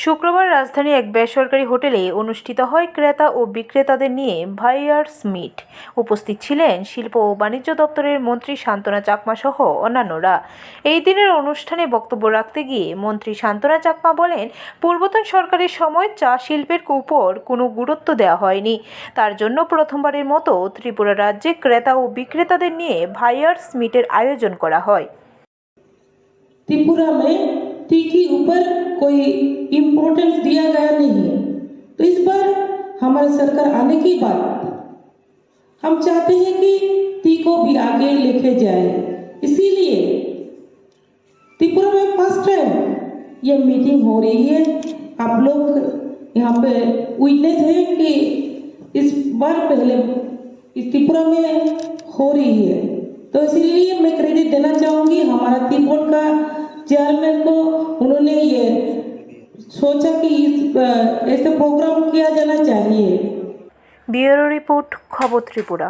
শুক্রবার রাজধানীর এক বেসরকারি হোটেলে অনুষ্ঠিত হয় ক্রেতা ও বিক্রেতাদের নিয়ে ভাইয়ার্স মিট উপস্থিত ছিলেন শিল্প ও বাণিজ্য দপ্তরের মন্ত্রী শান্তনা চাকমা সহ অন্যান্যরা এই দিনের অনুষ্ঠানে বক্তব্য রাখতে গিয়ে মন্ত্রী শান্তনা চাকমা বলেন পূর্বতন সরকারের সময় চা শিল্পের উপর কোনো গুরুত্ব দেওয়া হয়নি তার জন্য প্রথমবারের মতো ত্রিপুরা রাজ্যে ক্রেতা ও বিক্রেতাদের নিয়ে ভাইয়ার্স মিটের আয়োজন করা হয় त्रिपुरा में टी के ऊपर कोई इम्पोर्टेंस दिया गया नहीं है। तो इस बार हमारी सरकार आने की बात। हम चाहते हैं कि टी को भी आगे लेके जाए। इसीलिए त्रिपुरा में फ़र्स्ट टाइम ये मीटिंग हो रही है। आप लोग यहाँ पे विटनेस है कि इस बार पहले इस त्रिपुरा में हो रही है। तो इसीलिए मैं क्रेडिट देना चाहूँगी हमारा टी बोर्ड का चेयरमैन को। सोचा कि इस ऐसे प्रोग्राम किया जाना चाहिए ब्यूरो रिपोर्ट खबर त्रिपुरा